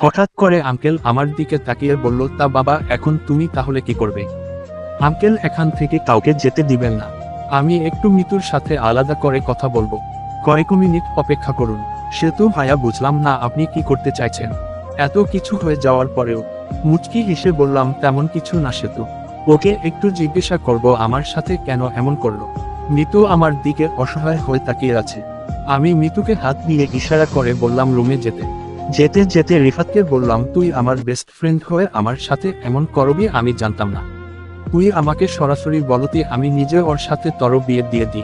হঠাৎ করে আঙ্কেল আমার দিকে তাকিয়ে বলল, তা বাবা, এখন তুমি তাহলে কি করবে? আঙ্কেল এখান থেকে কাউকে যেতে দিবেন না। আমি একটু মিতুর সাথে আলাদা করে কথা বলব। কয়েক মিনিট অপেক্ষা করুন। সেতু ভাইয়া বুঝলাম না আপনি কি করতে চাইছেন। এত কিছু হয়ে যাওয়ার পরেও মুচকি হেসে বললাম, তেমন কিছু না সেতু। ওকে একটু জিজ্ঞাসা করব, আমার সাথে কেন এমন করল? মিতু আমার দিকে অসহায় হয়ে তাকিয়ে আছে। আমি মিতুকে হাত দিয়ে ইশারা করে বললাম, রুমে যেতে। যেতে যেতে রিফাতকে বললাম, তুই আমার বেস্ট ফ্রেন্ড হয়ে আমার সাথে এমন করবি আমি জানতাম না। তুই আমাকে সরাসরি বলতি আমি নিজে ওর সাথে তর বিয়ে দিয়ে দিই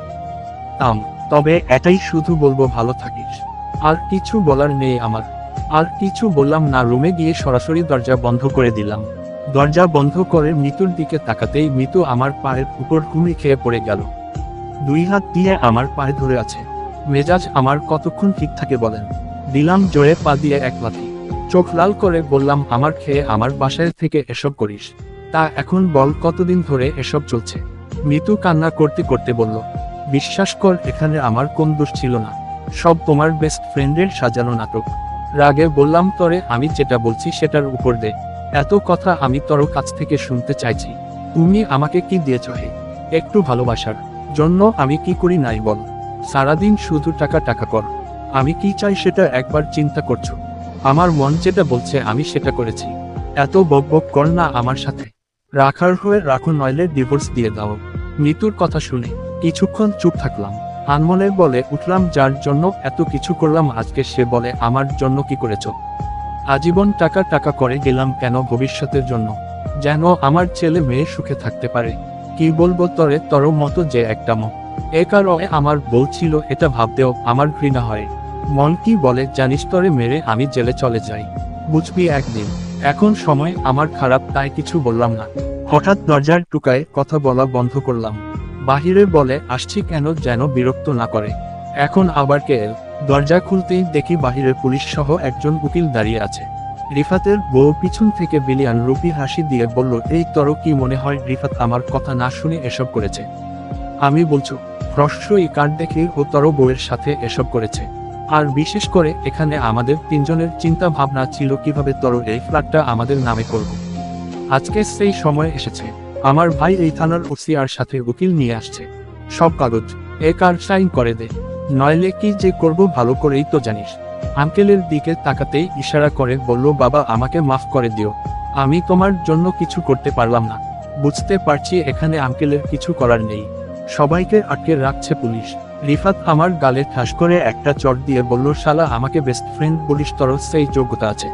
তাম তবে এটাই শুধু বলব ভালো থাকিস। আর কিছু বলার নেই আমার। আর কিছু বললাম না, রুমে গিয়ে সরাসরি দরজা বন্ধ করে দিলাম। দরজা বন্ধ করে মৃত্যুর দিকে তাকাতেই মৃত্যু আমার পায়ের উপর হুমড়ি খেয়ে পড়ে গেল। দুই হাত দিয়ে আমার পায়ে ধরে আছে। মেজাজ আমার কতক্ষণ ঠিক থাকে বলেন? দিলাম জোরে পা দিয়ে এক লাথি। চোখ লাল করে বললাম, আমার খেয়ে আমার বাসায় থেকে এসব করিস। তা এখন বল, কতদিন ধরে এসব চলছে? মিতু কান্না করতে করতে বলল, বিশ্বাস কর, এখানে আমার কোন দোষ ছিল না। সব তোমার বেস্ট ফ্রেন্ডের সাজানো নাটক। রাগে বললাম, তরে, আমি যেটা বলছি সেটার উপর দে। এত কথা আমি তোর কাছ থেকে শুনতে চাইছি। তুমি আমাকে কি দিয়েছ হে? একটু ভালোবাসার জন্য আমি কি করি নাই বল। সারাদিন শুধু টাকা টাকা কর। আমি কি চাই সেটা একবার চিন্তা করছ। আমার মন যেটা বলছে আমি সেটা করেছি। এত বক বক কর না আমার সাথে। রাখার হয়ে রাখো নইলে ডিভোর্স দিয়ে দাও। মৃত্যুর কথা শুনে কিছুক্ষণ চুপ থাকলাম। আনমনে বলে, উঠলাম, যার জন্য এত কিছু করলাম, আজকে সে বলে, আমার জন্য কি করেছ? আজীবন টাকা টাকা করে গেলাম কেন ভবিষ্যতের জন্য? যেন আমার ছেলে মেয়ে সুখে থাকতে পারে। কি বলব তরে, তর মতো যে একটা মন এ কারণে আমার বলছিল এটা ভাবতেও আমার ঘৃণা হয়। মন কি বলে, জানিস তরে মেরে, আমি জেলে চলে যাই। বুঝবি একদিন। এখন সময়, আমার খারাপ, তাই কিছু বললাম না। হঠাৎ দরজার টুকায় কথা বলা বন্ধ করলাম। বাহিরে বলে, আসছি কেন যেন বিরক্ত না করে? এখন আবার কে? দরজা খুলতেই দেখি বাহিরে পুলিশ সহ একজন উকিল দাঁড়িয়ে আছে। রিফাতের বউ পিছন থেকে বিলিয়ান রুপি হাসি দিয়ে বলল, এই তর কি মনে হয় রিফাত আমার কথা না শুনে এসব করেছে? আমি বলছো হ্রস্বই কার্ড দেখে ও তর বউয়ের সাথে এসব করেছে। আর বিশেষ করে এখানে আমাদের তিনজনের চিন্তা ভাবনা ছিল কীভাবে তর এই ফ্ল্যাটটা আমাদের নামে করব। আজকে সেই সময় এসেছে। আমার ভাই এই থানার ওসিআর সাথে উকিল নিয়ে আসছে। সব কাগজ, এ কার সাইন করে দে। নইলে কি যে করব ভালো করেই তো জানিস। আঙ্কেলের দিকে তাকাতেই ইশারা করে বলল, বাবা, আমাকে মাফ করে দিও। আমি তোমার জন্য কিছু করতে পারলাম না। বুঝতে পারছি এখানে আঙ্কেলের কিছু করার নেই। সবাইকে আটকে রাখছে পুলিশ। রিফাত আমার গালে ঠাস করে একটা চট দিয়ে বলল, শালা, আমাকে বেস্ট ফ্রেন্ড বলিস, তোর সেই যোগ্যতা আছে।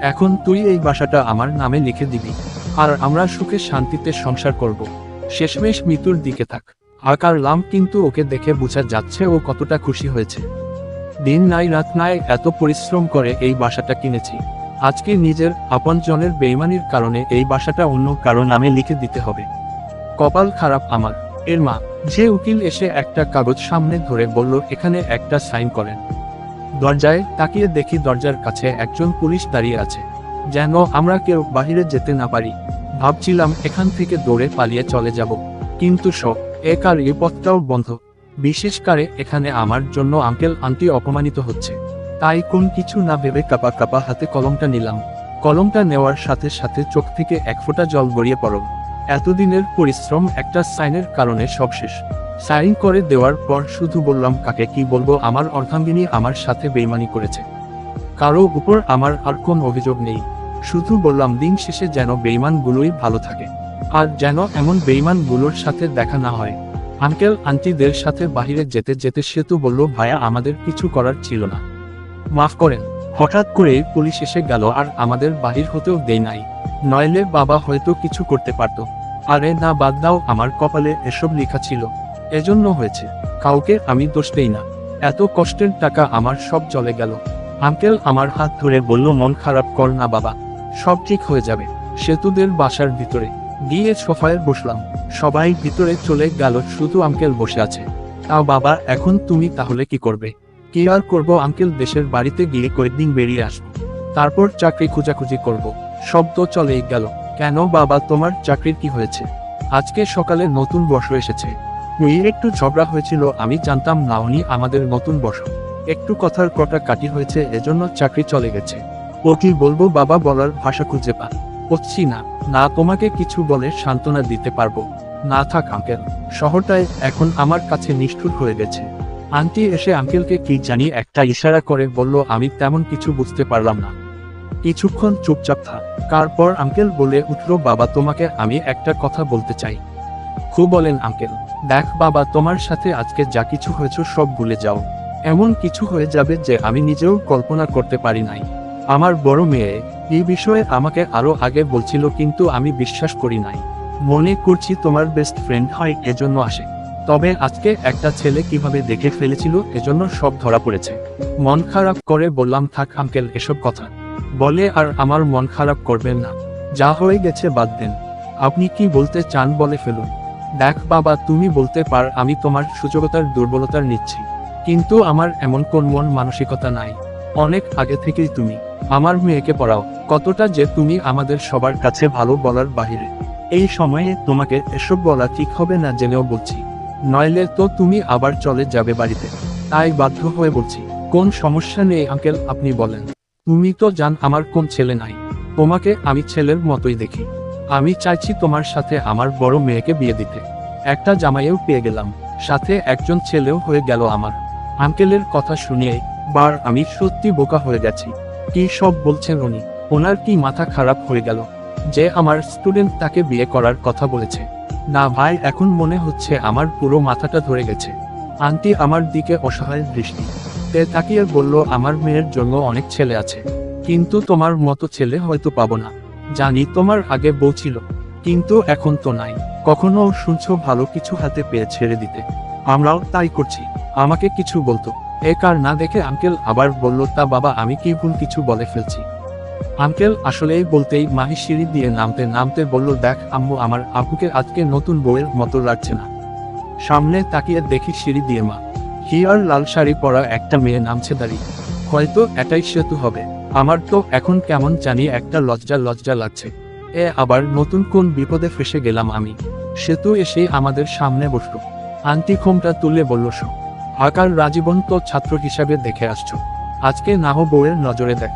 এখন তুই এই বাসাটা আমার নামে লিখে দিবি। আর আমরা সুখে শান্তিতে সংসার করব। শেষমেশ মৃত্যুর দিকে থাক। আকার লাম কিন্তু ওকে দেখে বোঝা যাচ্ছে ও কতটা খুশি হয়েছে। দিন নাই, রাত নাই, এত পরিশ্রম করে এই বাসাটা কিনেছি। আজকে নিজের আপনজনের বেইমানির কারণে এই বাসাটা অন্য কারও নামে লিখে দিতে হবে। কপাল খারাপ আমার। এর মা যে উকিল এসে একটা কাগজ সামনে ধরে বলল, এখানে একটা সাইন করেন। দরজায় তাকিয়ে দেখি দরজার কাছে একজন পুলিশ দাঁড়িয়ে আছে। যেন আমরা কেউ বাহিরে যেতে না পারি। ভাবছিলাম এখান থেকে দৌড়ে পালিয়ে চলে যাব। কিন্তু সব এক আর এই পথটাও বন্ধ। বিশেষ করে এখানে আমার জন্য আঙ্কেল, আন্টি অপমানিত হচ্ছে। তাই কোন কিছু না ভেবে কাপা কাপা হাতে কলমটা নিলাম। কলমটা নেওয়ার সাথে সাথে চোখ থেকে এক ফোঁটা জল গড়িয়ে পড়ল। এতদিনের পরিশ্রম একটা সাইনের কারণে সব শেষ। সাইন করে দেওয়ার পর শুধু বললাম, কাকে কি বলব? আমার অর্ধাঙ্গিনী আমার সাথে বেইমানি করেছে। কারও উপর আমার আর কোন অভিযোগ নেই। শুধু বললাম, দিন শেষে যেন বেইমানগুলোই ভালো থাকে। আর যেন এমন বেইমানগুলোর সাথে দেখা না হয়। আঙ্কেল আন্টিদের সাথে বাহিরে যেতে যেতে সেতু বলল ভাইয়া আমাদের কিছু করার ছিল না। মাফ করেন। হঠাৎ করে পুলিশ এসে গেল, আর আমাদের বাহির হতেও দেয় নাই। নইলে বাবা হয়তো কিছু করতে পারতো। আরে না বাদ দাও, আমার কপালে এসব লেখা ছিল। এজন্য হয়েছে। কাউকে আমি দোষ দেই না। এত কষ্টের টাকা আমার সব চলে গেল। আঙ্কেল আমার হাত ধরে বলল, মন খারাপ কর না বাবা। সব ঠিক হয়ে যাবে। সেতুদের বাসার ভিতরে গিয়ে সোফায় বসলাম। সবাই ভিতরে চলে গেল, শুধু আঙ্কেল বসে আছে। তাও বাবা, এখন তুমি তাহলে কি করবে? কি আর করব? আঙ্কেল দেশের বাড়িতে গিয়ে কয়েকদিন বেরিয়ে আসব। তারপর চাকরি খোঁজাখুঁজি করব। সব তো চলেই গেল। কেন বাবা, তোমার চাকরির কি হয়েছে? আজকে সকালে নতুন বর্ষ এসেছে। ওই একটু ঝগড়া হয়েছিল, আমি জানতাম না উনি আমাদের নতুন বর্ষ। একটু কথার কটা কাটি হয়েছে, এজন্য চাকরি চলে গেছে। ও কি বলব, বাবা বলার ভাষা খুঁজে পা। করছি না না, তোমাকে কিছু বলে সান্ত্বনা দিতে পারব। না থাক, আঙ্কেল। শহরটায় এখন আমার কাছে নিষ্ঠুর হয়ে গেছে। আন্টি এসে আঙ্কেলকে কি জানি একটা ইশারা করে বলল, আমি তেমন কিছু বুঝতে পারলাম না। কিছুক্ষণ চুপচাপ থাক তারপর আঙ্কেল বলে উঠল, বাবা, তোমাকে আমি একটা কথা বলতে চাই। খুব বলেন আঙ্কেল দেখ, বাবা, তোমার সাথে আজকে যা কিছু হয়েছে সব ভুলে যাও। এমন কিছু হয়ে যাবে যে আমি নিজেও কল্পনা করতে পারি নাই। আমার বড় মেয়ে, এই বিষয়ে আমাকে আরও আগে বলছিল, কিন্তু আমি বিশ্বাস করি নাই। মনে করছি তোমার বেস্ট ফ্রেন্ড হয়, এজন্য আসে। তবে আজকে একটা ছেলে কীভাবে দেখে ফেলেছিল, এজন্য সব ধরা পড়েছে। মন খারাপ করে বললাম, থাক আঙ্কেল এসব কথা। বলে আর আমার মন খারাপ করবেন না। যা হয়ে গেছে বাদ দেন। আপনি কি বলতে চান বলে ফেলুন। দেখ বাবা, তুমি বলতে পার, আমি তোমার সুযোগতার দুর্বলতার নিচ্ছি। কিন্তু আমার এমন কোন মন মানসিকতা নাই। অনেক আগে থেকেই তুমি আমার মেয়েকে পড়াও। কতটা যে তুমি আমাদের সবার কাছে ভালো বলার বাহিরে। এই সময়ে তোমাকে এসব বলা ঠিক হবে না জেনেও বলছি। নইলে তো তুমি আবার চলে যাবে বাড়িতে। তাই বাধ্য হয়ে বলছি, কোন সমস্যা নেই আঙ্কেল, আপনি বলেন। তুমি তো জান আমার কোন ছেলে নাই। তোমাকে আমি ছেলের মতোই দেখি। আমি চাইছি তোমার সাথে আমার বড় মেয়েকে বিয়ে দিতে। একটা জামাইও পেয়ে গেলাম। সাথে একজন ছেলেও হয়ে গেল আমার। আঙ্কেলের কথা শুনিয়ে বার আমি সত্যি বোকা হয়ে গেছি। কি সব বলছেন উনি? ওনার কি মাথা খারাপ হয়ে গেল? যে আমার স্টুডেন্ট তাকে বিয়ে করার কথা বলেছে। না ভাই, এখন মনে হচ্ছে আমার পুরো মাথাটা ধরে গেছে। আন্টি আমার দিকে অসহায় দৃষ্টি। তে তাকিয়ে বলল, আমার মেয়ের জন্য অনেক ছেলে আছে। কিন্তু তোমার মতো ছেলে হয়তো পাবো না। জানি তোমার আগে বউ ছিল, কিন্তু এখন তো নাই। কখনো শুনছো ভালো কিছু হাতে পেয়ে ছেড়ে দিতে। আমরাও তাই করছি। আমাকে কিছু বলতো। এ কার না দেখে আঙ্কেল আবার বলল, তা বাবা, আমি কি ভুল কিছু বলে ফেলছি? আঙ্কেল আসলেই বলতেই মাহি সিঁড়ি দিয়ে নামতে নামতে বলল, দেখ আম্মু, আমার আপুকে আজকে নতুন বউয়ের মতো লাগছে না। সামনে তাকিয়ে দেখি সিঁড়ি দিয়ে মা। হিয়ার লাল শাড়ি পরা একটা মেয়ে নামছে দাঁড়িয়ে হয়তো এটাই সেতু হবে। আমার তো এখন কেমন জানি একটা লজ্জা লজ্জা লাগছে। এ আবার নতুন কোন বিপদে ফেসে গেলাম আমি। সেতু এসে আমাদের সামনে বসল। আন্টি খোমটা তুলে বলল সব আকার রাজীবন তো ছাত্র হিসাবে দেখে আসছো। আজকে নাহ বউয়ের নজরে দেখ।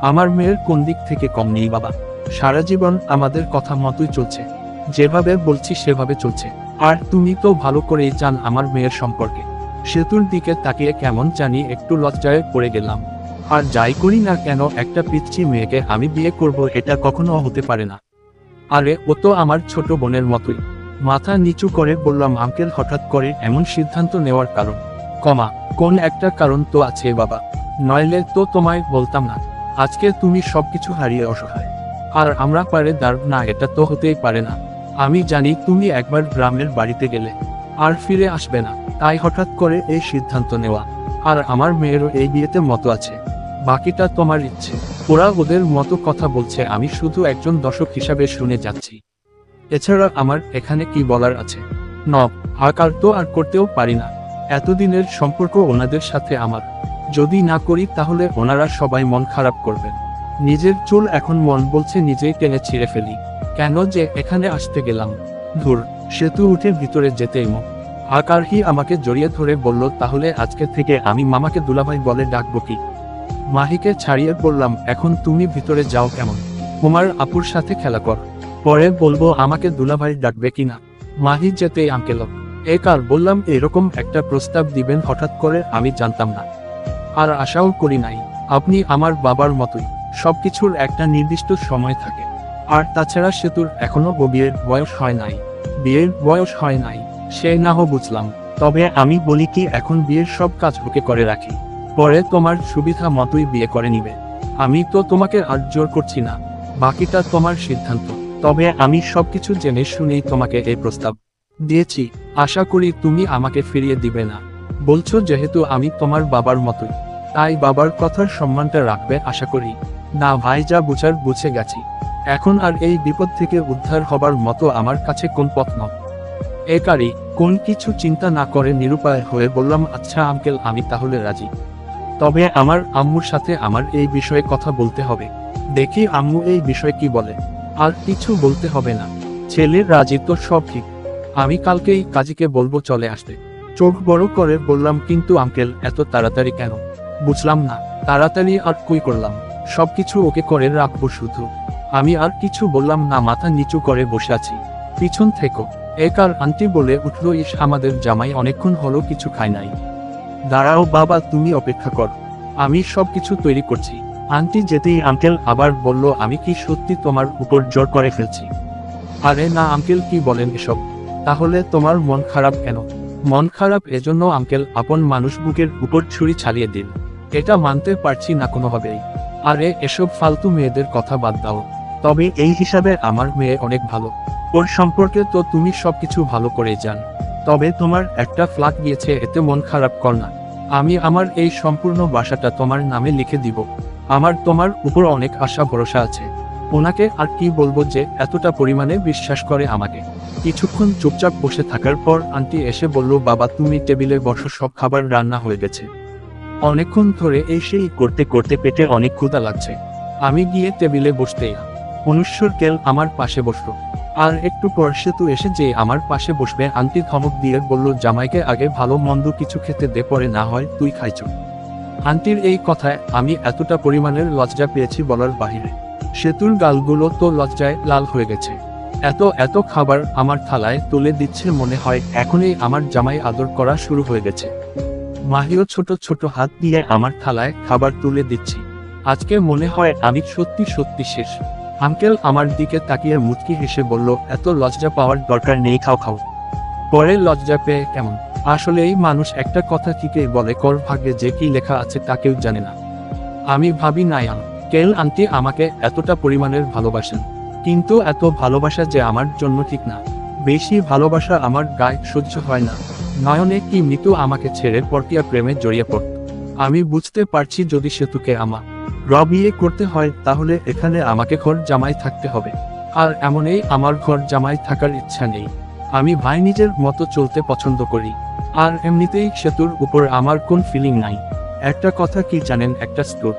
আমার মেয়ের কোন দিক থেকে কম নেই বাবা। সারা জীবন আমাদের কথা মতোই চলছে। যেভাবে বলছি সেভাবে চলছে। আর তুমি তো ভালো করেই চান আমার মেয়ের সম্পর্কে। সেতুর দিকে তাকিয়ে কেমন জানি একটু লজ্জায় পড়ে গেলাম। আর যাই করি না কেন, একটা পিচ্ছি মেয়েকে আমি বিয়ে করব এটা কখনো হতে পারে না। আরে, ও তো আমার ছোট বোনের মতোই। মাথা নিচু করে বললাম, আঙ্কেল, হঠাৎ করে এমন সিদ্ধান্ত নেওয়ার কারণ? কমা, কোন একটা কারণ তো আছে বাবা। নইলে তো তোমায় বলতাম না। আজকে তুমি সবকিছু হারিয়ে অসহায়। আর আমরা পারে দাঁড় না, এটা তো হতেই পারে না। আমি জানি তুমি একবার গ্রামের বাড়িতে গেলে আর ফিরে আসবে না। তাই হঠাৎ করে এই সিদ্ধান্ত নেওয়া। আর আমার মেয়েরও এই বিয়েতে মতো আছে। বাকিটা তোমার ইচ্ছে। ওরা ওদের মতো কথা বলছে, আমি শুধু একজন দর্শক হিসাবে শুনে যাচ্ছি। এছাড়া আমার এখানে কি বলার আছে? ন হাকার তো আর করতেও পারি না। এতদিনের সম্পর্ক ওনাদের সাথে আমার। যদি না করি তাহলে ওনারা সবাই মন খারাপ করবেন নিজের চুল এখন মন বলছে নিজেই টেনে ছিঁড়ে ফেলি। কেন যে এখানে আসতে গেলাম? ধুর সেতু উঠে ভিতরে যেতেই মো। আকারহি আমাকে জড়িয়ে ধরে বলল, তাহলে আজকে থেকে আমি মামাকে দুলাভাই বলে ডাকবো কি? মাহিকে ছাড়িয়ে বললাম, এখন তুমি ভিতরে যাও কেমন? তোমার আপুর সাথে খেলা কর। পরে বলব, আমাকে দুলাভাই ডাকবে কিনা মাহি যেতেই আঙ্কেল এ কার? বললাম, এরকম একটা প্রস্তাব দিবেন, হঠাৎ করে আমি জানতাম না। আর আশাও করি নাই, আপনি আমার বাবার মতোই। সবকিছুর একটা নির্দিষ্ট সময় থাকে। আর তাছাড়া সেতুর এখনও বিয়ের বয়স হয় নাই। বিয়ের বয়স হয় নাই, সে না হো বুঝলাম। তবে আমি বলি কি, এখন বিয়ের সব কাজ ওকে করে রাখি। পরে তোমার সুবিধা মতোই বিয়ে করে নিবে। আমি তো তোমাকে আর জোর করছি না, বাকিটা তোমার সিদ্ধান্ত। তবে আমি সবকিছু জেনে শুনেই তোমাকে এই প্রস্তাব দিয়েছি। আশা করি তুমি আমাকে ফিরিয়ে দিবে না। বলছো যেহেতু আমি তোমার বাবার মতোই, তাই বাবার কথার সম্মানটা রাখবে, আশা করি। না ভাই, যা বুঝার বুঝে গেছি। এখন আর এই বিপদ থেকে উদ্ধার হবার মতো আমার কাছে কোন পথ নয়। একারই কোন কিছু চিন্তা না করে নিরুপায় হয়ে বললাম আচ্ছা আঙ্কেল আমি তাহলে রাজি। তবে আমার আম্মুর সাথে আমার এই বিষয়ে কথা বলতে হবে। দেখি আম্মু এই বিষয়ে কি বলে। আর কিছু বলতে হবে না। ছেলের রাজি তো সব ঠিক। আমি কালকেই কাজীকে বলব চলে আসতে। চোখ বড় করে বললাম, কিন্তু আঙ্কেল এত তাড়াতাড়ি কেন? বুঝলাম না। তাড়াতাড়ি আর কই করলাম। সবকিছু ওকে করে রাখব শুধু। আমি আর কিছু বললাম না, মাথা নিচু করে বসে আছি। পিছন থেকো আর আন্টি বলে উঠল, ইস, আমাদের জামাই অনেকক্ষণ হলো কিছু খায় নাই। দাঁড়াও বাবা, তুমি অপেক্ষা কর। আমি সব কিছু তৈরি করছি। আন্টি যেতেই আঙ্কেল আবার বলল, আমি কি সত্যি তোমার উপর জোর করে ফেলছি? আরে না, আঙ্কেল, কি বলেন এসব? তাহলে তোমার মন খারাপ কেন? মন খারাপ এজন্য আঙ্কেল, আপন মানুষ বুকের উপর ছুরি ছাড়িয়ে দিল এটা মানতে পারছি না কোনোভাবেই। আরে, এসব ফালতু মেয়েদের কথা বাদ দাও। তবে এই হিসাবে আমার মেয়ে অনেক ভালো। ওর সম্পর্কে তো তুমি সবকিছু ভালো করে জান। তবে তোমার একটা ফ্ল্যাট গিয়েছে, এতে মন খারাপ কর না। আমি আমার এই সম্পূর্ণ বাসাটা তোমার নামে লিখে দিব। আমার তোমার উপর অনেক আশা ভরসা আছে। ওনাকে আর কি বলব যে, এতটা পরিমাণে বিশ্বাস করে আমাকে। কিছুক্ষণ চুপচাপ বসে থাকার পর আন্টি এসে বলল, বাবা, তুমি টেবিলে বসো, সব খাবার রান্না হয়ে গেছে। অনেকক্ষণ ধরে এই সেই করতে করতে পেটে অনেক ক্ষুধা লাগছে। আমি গিয়ে টেবিলে বসতেই অনুশ্বর কেল আমার পাশে বসল। আর একটু পর সেতু এসে যে আমার পাশে বসবে, আন্টি ধমক দিয়ে বলল, জামাইকে আগে ভালো মন্দ কিছু খেতে দে, পরে না হয় তুই খাইছ। আন্টির এই কথায় আমি এতটা পরিমাণের লজ্জা পেয়েছি বলার বাহিরে। সেতুর গালগুলো তো লজ্জায় লাল হয়ে গেছে। এত এত খাবার আমার থালায় তুলে দিচ্ছে মনে হয়, এখনই আমার জামাই আদর করা শুরু হয়ে গেছে। মাহিও ছোট ছোট হাত দিয়ে আমার থালায় খাবার তুলে দিচ্ছি। আজকে মনে হয় আমি সত্যি সত্যি শেষ। আঙ্কেল আমার দিকে তাকিয়ে মুচকি হেসে বলল, এত লজ্জা পাওয়ার দরকার নেই, খাও খাও। পরে লজ্জা পেয়ে কেমন? আসলেই মানুষ একটা কথা ঠিকই বলে, কর ভাগ্যে যে কি লেখা আছে তা কেউ জানে না। আমি ভাবি নায়ান কেল, আন্টি, আমাকে এতটা পরিমাণের ভালোবাসেন, কিন্তু এত ভালোবাসা যে আমার জন্য ঠিক না। বেশি ভালোবাসা আমার গায়ে সহ্য হয় না। নয়নে কি মৃত্যু আমাকে ছেড়ে পরকিয়া প্রেমে জড়িয়ে পড়ত আমি বুঝতে পারছি যদি সেতুকে আমার র বিয়ে করতে হয়, তাহলে এখানে আমাকে ঘর জামাই থাকতে হবে। আর এমনই আমার ঘর জামাই থাকার ইচ্ছা নেই। আমি ভাই নিজের মতো চলতে পছন্দ করি। আর এমনিতেই সেতুর উপর আমার কোন ফিলিং নাই। একটা কথা কি জানেন, একটা স্টোর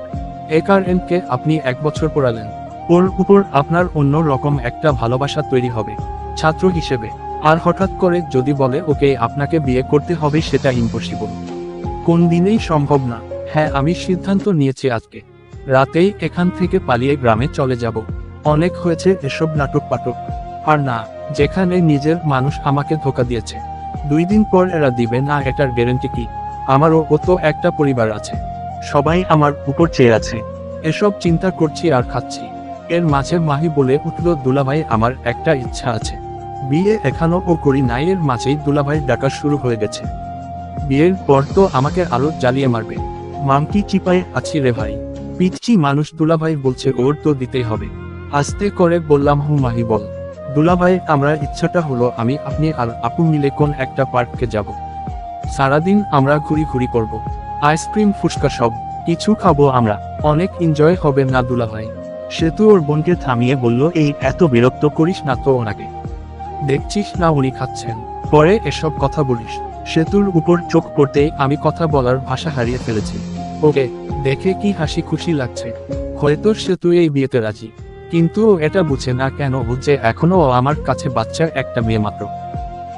একার কে আপনি এক বছর পড়ালেন। ওর উপর আপনার অন্য রকম একটা ভালোবাসা তৈরি হবে, ছাত্র হিসেবে। আর হঠাৎ করে যদি বলে, ওকে, আপনাকে বিয়ে করতে হবে, সেটা ইম্পসিবল কোন দিনেই সম্ভব না। হ্যাঁ আমি সিদ্ধান্ত নিয়েছি আজকে। রাতেই এখান থেকে পালিয়ে গ্রামে চলে যাব। অনেক হয়েছে এসব নাটক পাটক আর না, যেখানে নিজের মানুষ আমাকে ধোকা দিয়েছে। দুই দিন পর এরা দিবে না এটার গ্যারেন্টি কি? আমারও ও তো একটা পরিবার আছে। সবাই আমার উপর চেয়ে আছে। এসব চিন্তা করছি আর খাচ্ছি। এর মাঝে মাহি বলে উঠল, দুলাভাই, আমার একটা ইচ্ছা আছে। বিয়ে এখানো ও করি নাই, এর মাঝেই দুলাভাই ডাকা শুরু হয়ে গেছে। বিয়ের পর তো আমাকে আলো জ্বালিয়ে মারবে। মামকি চিপায় আছি রে ভাই? পিচ্ছি মানুষ দুলাভাই বলছে, ওর তো দিতেই হবে। আস্তে করে বললাম হু মাহি, বল। দুলাভাই, আমরা ইচ্ছাটা হলো আমি, আপনি আর আপু মিলে কোন একটা পার্ককে যাব। সারাদিন আমরা ঘুরি ঘুরি করব। আইসক্রিম, ফুচকা সব, কিছু খাব আমরা। অনেক এনজয় হবে না দুলাভাই? সেতু ওর বোনকে থামিয়ে বলল, এই এত বিরক্ত করিস না তো ওনাকে। দেখছিস না উনি খাচ্ছেন? পরে এসব কথা বলিস। সেতুর উপর চোখ পড়তেই আমি কথা বলার ভাষা হারিয়ে ফেলেছি। ওকে, দেখে কি হাসি খুশি লাগছে। হয়তো সেতু এই বিয়েতে রাজি। কিন্তু ও এটা বুঝে না কেন বুঝে এখনও আমার কাছে বাচ্চার একটা মেয়ে মাত্র।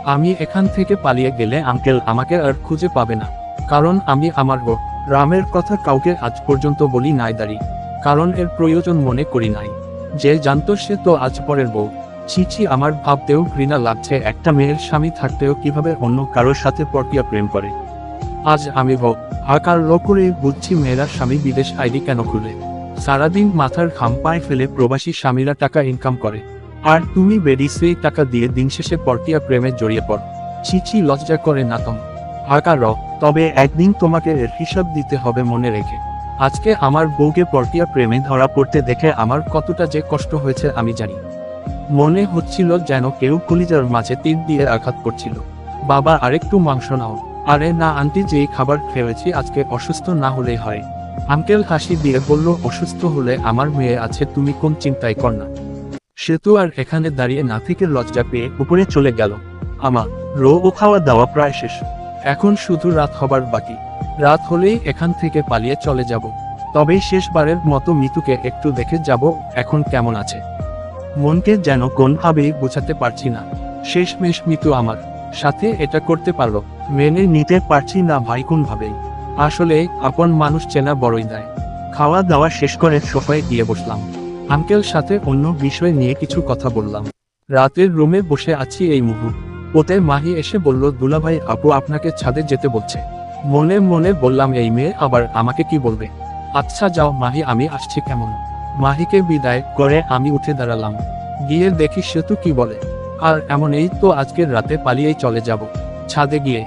আমি এখান থেকে পালিয়ে গেলে আঙ্কেল আমাকে আর খুঁজে পাবে না। কারণ আমি আমার গো রামের কথা কাউকে আজ পর্যন্ত বলি নাই দাঁড়ি। কারণ এর প্রয়োজন মনে করি নাই। যে জানতো সে তো আজ পরের বউ। ছিছি আমার ভাবতেও ঘৃণা লাগছে একটা মেয়ের স্বামী থাকতেও কীভাবে অন্য কারোর সাথে পরকিয়া প্রেম করে। আজ আমি ভোগ আকার লো করে বুঝছি মেয়েরা স্বামী বিদেশ আইডি কেন খুলে? সারাদিন মাথার ঘাম পায়ে ফেলে প্রবাসী স্বামীরা টাকা ইনকাম করে। আর তুমি বেডি সেই টাকা দিয়ে দিন শেষে পরকিয়া প্রেমে জড়িয়ে পড়। ছিছি লজ্জা করে না তম আকার তবে একদিন তোমাকে এর হিসাব দিতে হবে মনে রেখে। আজকে আমার বউকে পরটিয়া প্রেমে ধরা পড়তে দেখে আমার কতটা যে কষ্ট হয়েছে আমি জানি। মনে হচ্ছিল যেন কেউ কলিজার মাঝে তীর দিয়ে আঘাত করছিল। বাবা, আরেকটু মাংস নাও। আরে না, আন্টি, যেই খাবার খেয়েছি আজকে অসুস্থ না হলেই হয়। আঙ্কেল হাসি দিয়ে বলল, অসুস্থ হলে আমার মেয়ে আছে, তুমি কোন চিন্তাই কর না। সেতু আর এখানে দাঁড়িয়ে না থেকে লজ্জা পেয়ে উপরে চলে গেল। আমার রো ও খাওয়া দাওয়া প্রায় শেষ। এখন শুধু রাত হবার বাকি। রাত হলেই এখান থেকে পালিয়ে চলে যাব। তবে শেষবারের মতো মিতুকে একটু দেখে যাব, এখন কেমন আছে। মনকে যেন কোনভাবেই বোঝাতে পারছি না। শেষমেশ মিতু আমার সাথে এটা করতে পারল। মেনে নিতে পারছি না ভাই কোনভাবেই আসলে আপন মানুষ চেনা বড়ই দেয়। খাওয়া দাওয়া শেষ করে সোফায় গিয়ে বসলাম। আঙ্কেল সাথে অন্য বিষয় নিয়ে কিছু কথা বললাম। রাতের রুমে বসে আছি এই মুহূর্ত। ওতে মাহি এসে বলল, দুলাভাই, আপু আপনাকে ছাদে যেতে বলছে। মনে মনে বললাম, এই মেয়ে আবার আমাকে কি বলবে? আচ্ছা যাও মাহি, আমি আসছি কেমন? মাহিকে বিদায় করে আমি উঠে দাঁড়ালাম। গিয়ে দেখি সেতু কি বলে। আর এমন এই তো আজকের রাতে পালিয়েই চলে যাব। ছাদে গিয়ে।